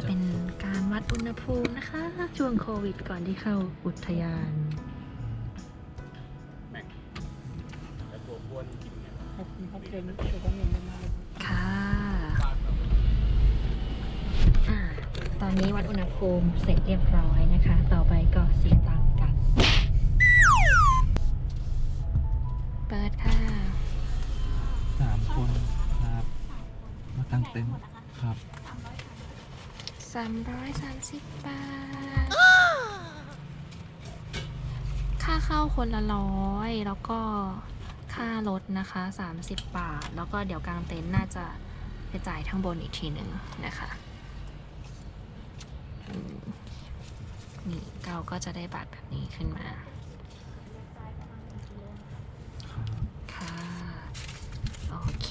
จะเป็นการวัดอุณหภูมินะคะ ช่วงโควิดก่อนที่เข้าอุทยานแต่ตัวอ้วนจริงเนี่ยขอบคุณครับเจนเจอกันอย่างมากเลยค่ะอ่าตอนนี้วัดอุณหภูมิเสร็จเรียบร้อยนะคะ ต่อ 330 บาท ค่าเข้าคนละร้อยแล้วก็ค่ารถนะคะ 30 บาท แล้วก็เดี๋ยวกลางเต็นท์น่าจะไปจ่ายทั้งบนอีกทีหนึ่งนะคะอืมนี่เราก็จะได้บัตรแบบนี้ขึ้นมา ค่ะ โอเค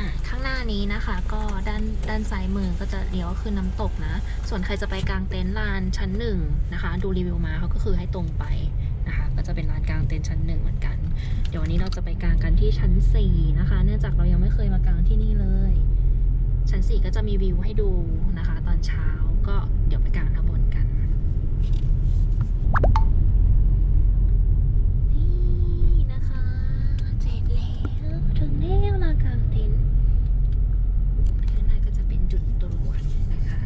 อะข้างห นี้นะคะก็ด้านด้านซ้ายมือก็จะเลี้ยวขึ้นน้ำตกนะ ส่วนใครจะไปกลางเต็นท์ลานชั้นหนึ่งนะคะ ดูรีวิวมาเขาก็คือให้ตรงไปนะคะ ก็จะเป็นลานกลางเต็นท์ชั้นหนึ่งเหมือนกัน เดี๋ยววันนี้เราจะไปกลางกันที่ชั้นสี่นะคะ เนื่องจากเรายังไม่เคยมากางที่นี่เลย ชั้นสี่ก็จะมีวิวให้ดูนะคะ ตอนเช้าก็เดี๋ยวไปกลางข้างบนนะคะเสร็จแล้วถึงแล้วลานกางเต็นท์ข้างในก็จะเป็นจุดตรวจนะคะ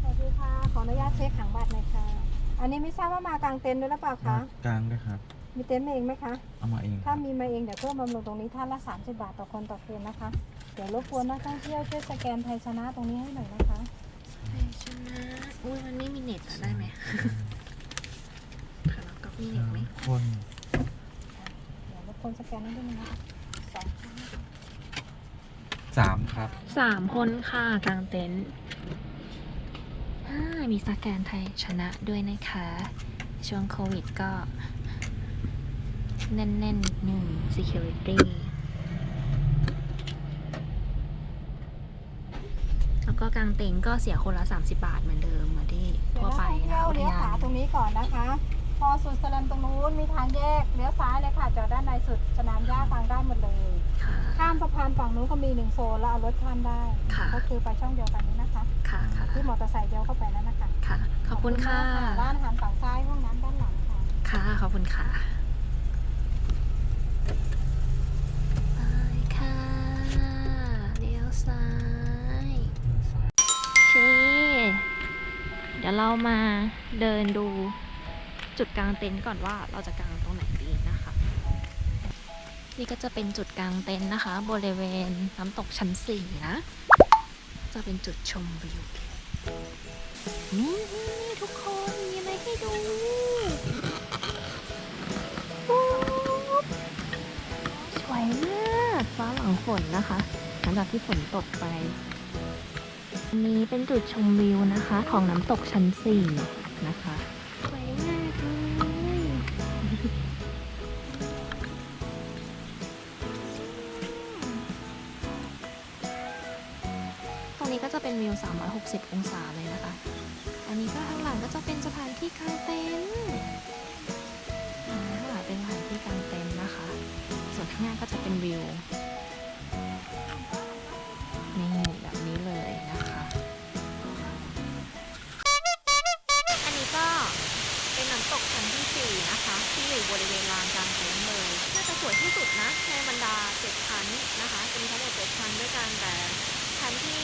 สวัสดีค่ะ ขออนุญาตเช็คขังบัตรหน่อยค่ะ อันนี้ไม่ทราบว่ามากางเต็นท์ด้วยหรือเปล่าคะ กลางด้วยครับ มีเต็นท์มาเองไหมคะ เอามาเองคถ้ารับมีมาเองเดี๋ยวเพิ่มบำรุงตรงนี้ท่านละ30บาทต่อคนต่อคืนนะคะ เดี๋ยวรบกวนนักท่องเที่ยวช่วยสแกนไทยชนะตรงนี้ให้หน่อยนะคะ ไทยชนะอุ้ยมันไม่มีเน็ตอะได้ไหมค่ะแล้วก็มีเน็ตไหมคนเดี๋ยวรบกวนสแกนนิดนึงนะคะสองครั้งสามครับ สามคนค่ะกลางเต็นท์อ่า มีสแกนไทยชนะด้วยนะคะ ช่วงโควิดก็ แน่นๆนิดหนึ่ง security แล้วก็กลางเต็นท์ก็เสียคนละ 30 บาทเหมือนเดิมเหมือนที่เดี๋ยวทั่วนักไปท่องนะเที่ยวคะอุทเลี้ยวยาขวานตรงนี้ก่อนนะคะ พอสุดสแลมตรงนู้นมีทางแยกเลี้ยวซ้ายเลยค่ะจอดด้านในสุดสนามหญ้าทางด้านหมดเลย ค่ะ ข้ามสะพานฝั่งนู้นก็มีหนึ่งโซนแล้วเอารถข้ามได้ ค่ะ ก็คือไปช่องเดียวกันนี้นะคะค่ะค่ะ ที่มอเตอร์ไซค์เดียวเข้าไปนั่นนะคะค่ะ ขอบคุณค่ะมากร้านอาหารฝั่งซ้ายห้องน้ำด้านหลังค่ะ ค่ะ ขอบคุณค่ะไปค่ะเลี้ยวซ้ายโอเคเดี๋ยวเรามาเดินดูจุดกลางเต็นท์ก่อนว่าเราจะกางตรงไหนดีนะคะ นี่ก็จะเป็นจุดกลางเต็นท์นะคะ บริเวณน้ำตกชั้นสี่นะ จะเป็นจุดชมวิว นี่ทุกคนมีอะไรให้ดูสวยมากฟ้าหลังฝนนะคะหลังจากที่ฝนตกไปอันนี้เป็นจุดชมวิวนะคะ ของน้ำตกชั้นสี่นะคะสวยมากเลยตรงนี้ก็จะเป็นวิว 360 องศาเลยนะคะ อันนี้ก็ข้างหลังก็จะเป็นสถานที่กางเต็นท์อ่าข้างหลังเป็นสถานที่กางเต็นท์นะคะ ส่วนข้างหน้าก็จะเป็นวิวนี่แบบนี้เลยนะคะ อันนี้ก็เป็นน้ำตกชั้นที่ 4 นะคะ ที่อยู่บริเวณลานกลางเต็นท์เลยน่าจะสวยที่สุดนะในบรรดา7ชั้นนะคะจะมีทั้งหมด7ชั้นด้วยกันแต่ชั้นที่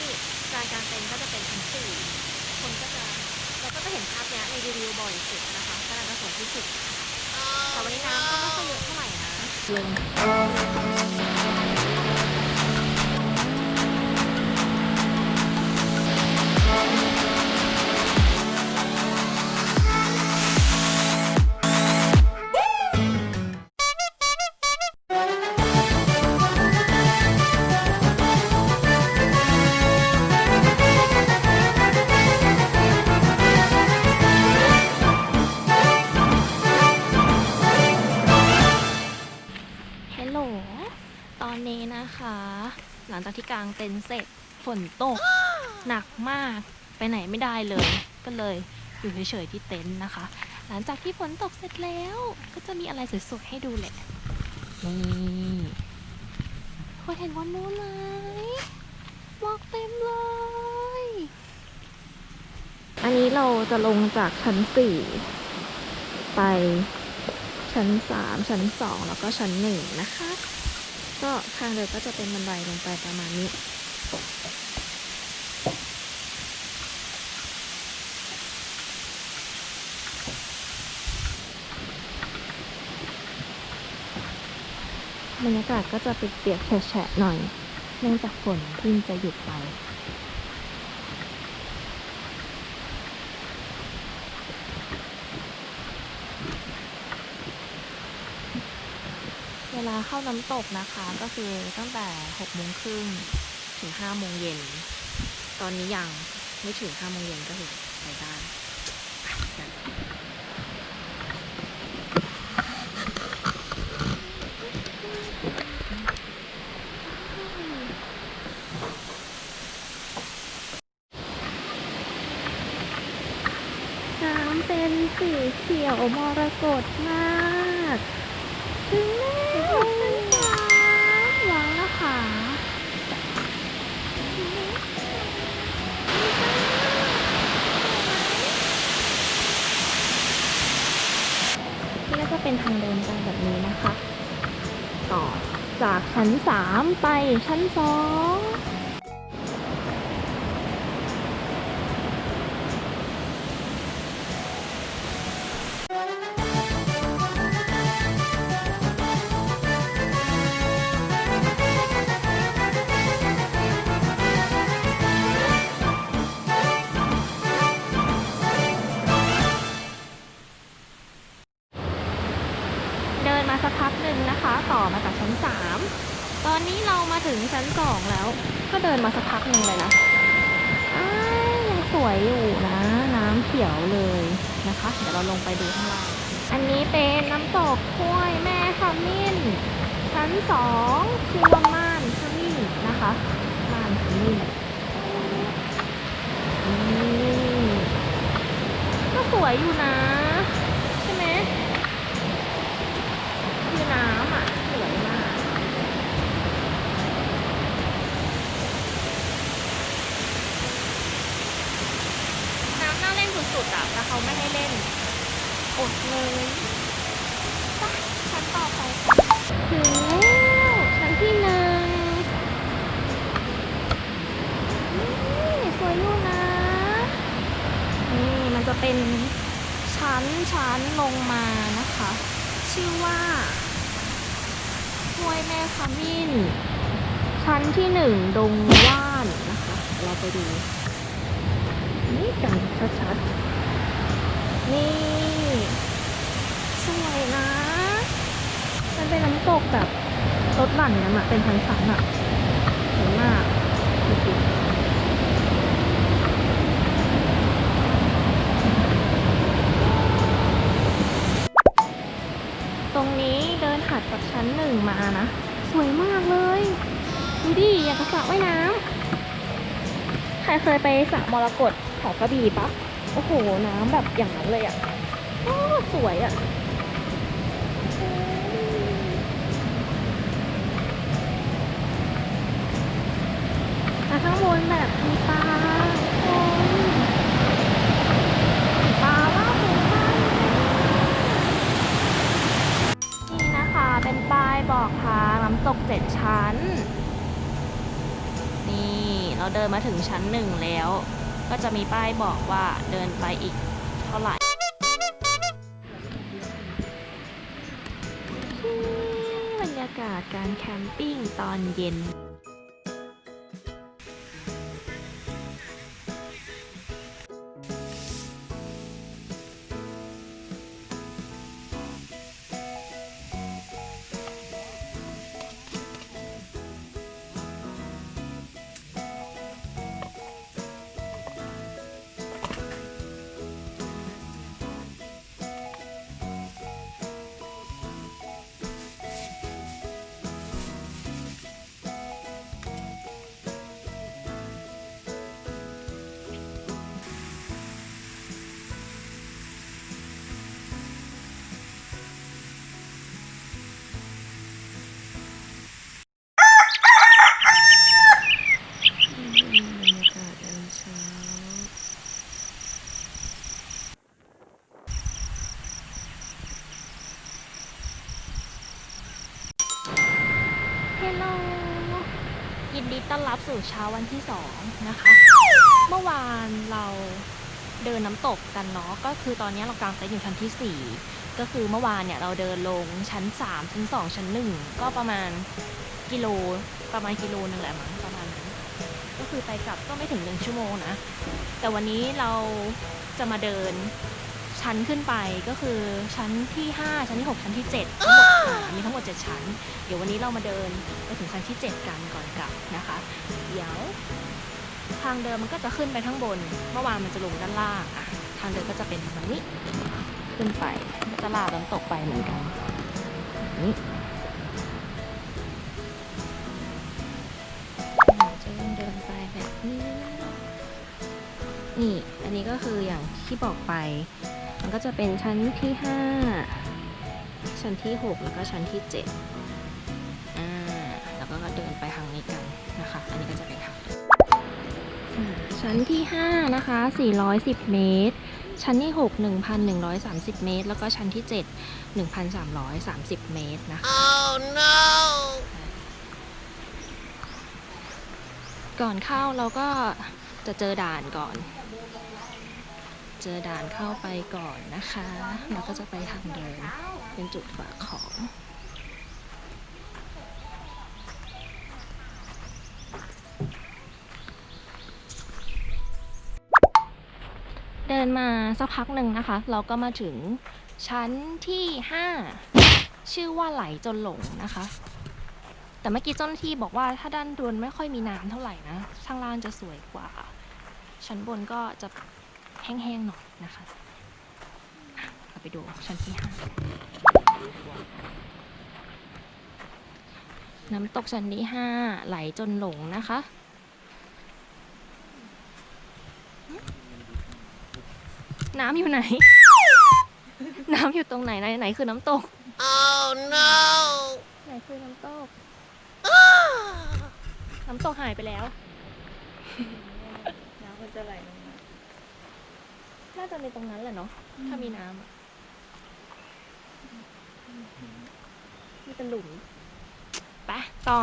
ลานกลางเต็นท์ก็จะเป็นชั้น4คนก็จะ ก็จะเห็นภาพเนี้ยในรีวิวบ่อยสุดนะคะก็น่าจะสวยที่สุดแต่วันนี้น้ำก็ไม่ค่อยเยอะเท่าไหร่นะ เลยที่กลางเต็นท์เสร็จฝนตกหนักมากไปไหนไม่ได้เลย ก็เลยอยู่เฉยๆที่เต็นท์นะคะ หลังจากที่ฝนตกเสร็จแล้ว ก็จะมีอะไรสวยๆให้ดูแหละนี่คุณเห็นวันนู้นไหมหมอกเต็มเลย อันนี้เราจะลงจากชั้นสี่ไปชั้นสามชั้นสองแล้วก็ชั้นหนึ่งนะคะ ก็ทางเดินก็จะเป็นบันไดลงไปประมาณนี้ บรรยากาศก็จะเปียกๆแฉะๆหน่อย เนื่องจากฝนเพิ่งจะหยุดไป เวลาเข้าน้ำตกนะคะก็คือตั้งแต่6โมงครึ่งถึง5โมงเย็น ตอนนี้ยังไม่ถึง5โมงเย็นก็คือไปได้น้ำเป็นสีเขียวมรกตมาก จากชั้น 3 ไปชั้น 2 ดินมาสักพักหนึ่งเลยนะยยังสวยอยู่นะ น้ำเขียวเลยนะคะ เดี๋ยวเราลงไปดูข้างล่างอันนี้เป็นน้ำตกห้วยแม่ขมิ้น ชั้นสองชื่อว่าม่านขมิ้นนะคะม่านขมิ้นนี่ก็สวยอยู่นะ ใช่ไหม คือน้ำอะสวยมาก น้ำน่าเล่น สุดอะแต่เขาไม่ให้เล่นอดเลยไปชั้นต่อไปถึงแล้วชั้นที่หนึ่งนี่สวยอยู่นะ นี่มันจะเป็นชั้นชั้นลงมานะคะ ชื่อว่าห้วยแม่ขมิ้น ชั้นที่หนึ่งดงว่านนะคะ เราไปดู กันชัดๆ นี่ สวยนะ มันเป็นน้ำตกแบบรถหลั่นกันอะเป็นชั้นๆอะสวยมากดูสิตรงนี้เดินถัดจากชั้นหนึ่งมานะ สวยมากเลย ดูดิ อยางกับสระว่ายน้ำใครเคยไปสระมรกต ของกระบี่ปะโอ้โห น้ำแบบอย่างนั้นเลยอะ่ะโอ้สวยอะ่ะข้างบนแบบมีปลาปลาว่าสวยมากนี่นะคะ เป็นป้ายบอกทางน้ำตกเจ็ดชั้น นี่ เราเดินมาถึงชั้นหนึ่งแล้ว ก็จะมีป้ายบอกว่าเดินไปอีกเท่าไหร่บรรยากาศการแคมปิ้งตอนเย็น สู่เช้าวันที่สองนะคะ เมื่อวานเราเดินน้ำตกกันเนาะก็คือตอนนี้เรากางเต็นท์อยู่ชั้นที่ 4 ก็คือเมื่อวานเนี่ยเราเดินลงชั้น 3 ชั้น 2 ชั้น 1 ก็ประมาณกิโลประมาณกิโลนึงแหละมั้งประมาณนั้นก็คือไปกลับก็ไม่ถึงหนึ่งชั่วโมงนะ แต่วันนี้เราจะมาเดินชั้นขึ้นไปก็คือชั้นที่ 5 ชั้นที่ 6 ชั้นที่ 7 ทั้งหมด มีทั้งหมด7ชั้น เดี๋ยววันนี้เรามาเดินไปถึงชั้นที่ 7 กันก่อนกลับนะคะ เดี๋ยว ทางเดินมันก็จะขึ้นไปข้างบน เมื่อวานมันจะลงด้านล่างอะทางเดินก็จะเป็นแบบนี้ ขึ้นไปจะลาดน้ำตกไปเหมือนกันนี่จะเดินเดินไปแบบนี้ นี่ อันนี้ก็คืออย่างที่บอกไป มันก็จะเป็นชั้นที่5 ชั้นที่ 6 แล้วก็ชั้นที่7อ่าแล้วก็เดินไปทางนี้กันนะคะ อันนี้ก็จะเป็นทางเดินอ่าชั้นที่ 5 นะคะ 410 เมตร ชั้นที่ 6 1,130 เมตร แล้วก็ชั้นที่ 7 1,330 เมตรนะคะ oh, no. ก่อนเข้าเราก็จะเจอด่านก่อน เจอด่านเข้าไปก่อนนะคะ แล้วก็จะไปทางเดินเป็นจุดฝากของ เดินมาสักพักหนึ่งนะคะ เราก็มาถึงชั้นที่ 5 ชื่อว่าไหลจนหลงนะคะ แต่เมื่อกี้เจ้าหน้าที่บอกว่าถ้าด้านบนไม่ค่อยมีน้ำเท่าไหร่นะ ข้างล่างจะสวยกว่า ชั้นบนก็จะ แห้งๆหน่อยนะคะอะเราไปดูชั้นที่5น้ำตกชั้นที่5ไหลจนหลงนะคะน้ำอยู่ไหน น้ำอยู่ตรงไหนไหนไหนคือน้ำตก oh no ไหนคือน้ำตก น้ำตกหายไปแล้ว น้ำมันจะไหลลงมา น่าจะในตรงนั้นแหละเนาะถ้ามีน้ำอะมีเป็นหลุมไปต่อ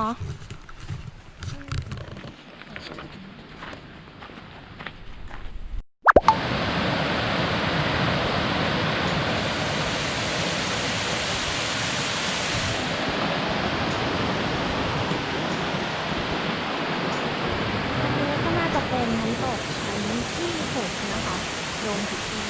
อันนี้ก็น่าจะเป็นน้ำตกชั้นที่หกนะคะลงถึงที่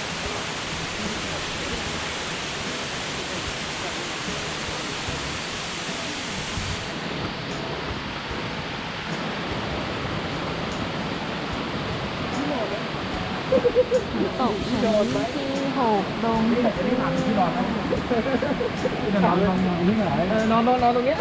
น้ำตกชั้นที่หกลงถึงที่นอนนอนนอนที่ไหนนอนนอนนอนตรงเนี้ย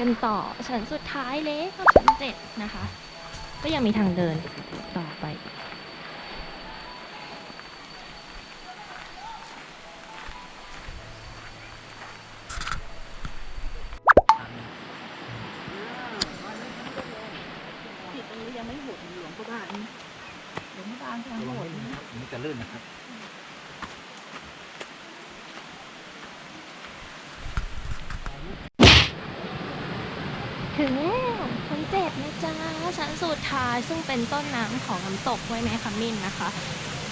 กันต่อชั้นสุดท้ายเลยก็ชั้นเจ็ดนะคะ ก็ยังมีทางเดินต่อไปอีกผิดตรงนี้ยังไม่หดหลวงพระบางหลวงพระบางทางโหดนะนี่จะลื่นนะครับ ถึงแล้วชั้นเจ็ดนะจ๊ะชั้นสุดท้ายซึ่งเป็นต้นน้ำของน้ำตกไว้แม่ขมิ้นนะคะ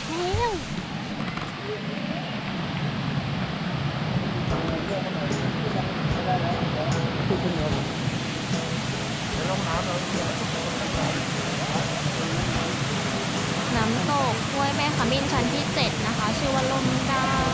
แล้วน้ำตกห้วยแม่ขมิ้นชั้นที่ 7 นะคะ ชื่อว่าลมดาว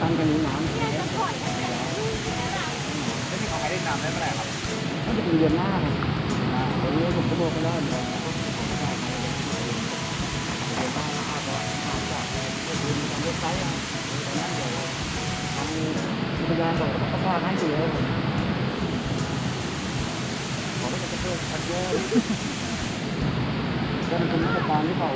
ตันกันนี้น้ำไม่ได้เขาใครได้น้ำได้เมื่อไหร่ครับก็จะเป็นเดือนหน้าครับตอนนี้ผมก็บอกไปแล้วเดือนหน้าอาจจะอาจจะก็คือทำเว็บไซต์อะตอนนั้นเดี๋ยวทางพยานบอกว่าเขาพาให้อยู่แล้ว ขอไม่จะเพิ่มคัดแยกก็เป็นคณะกรรมการที่เขา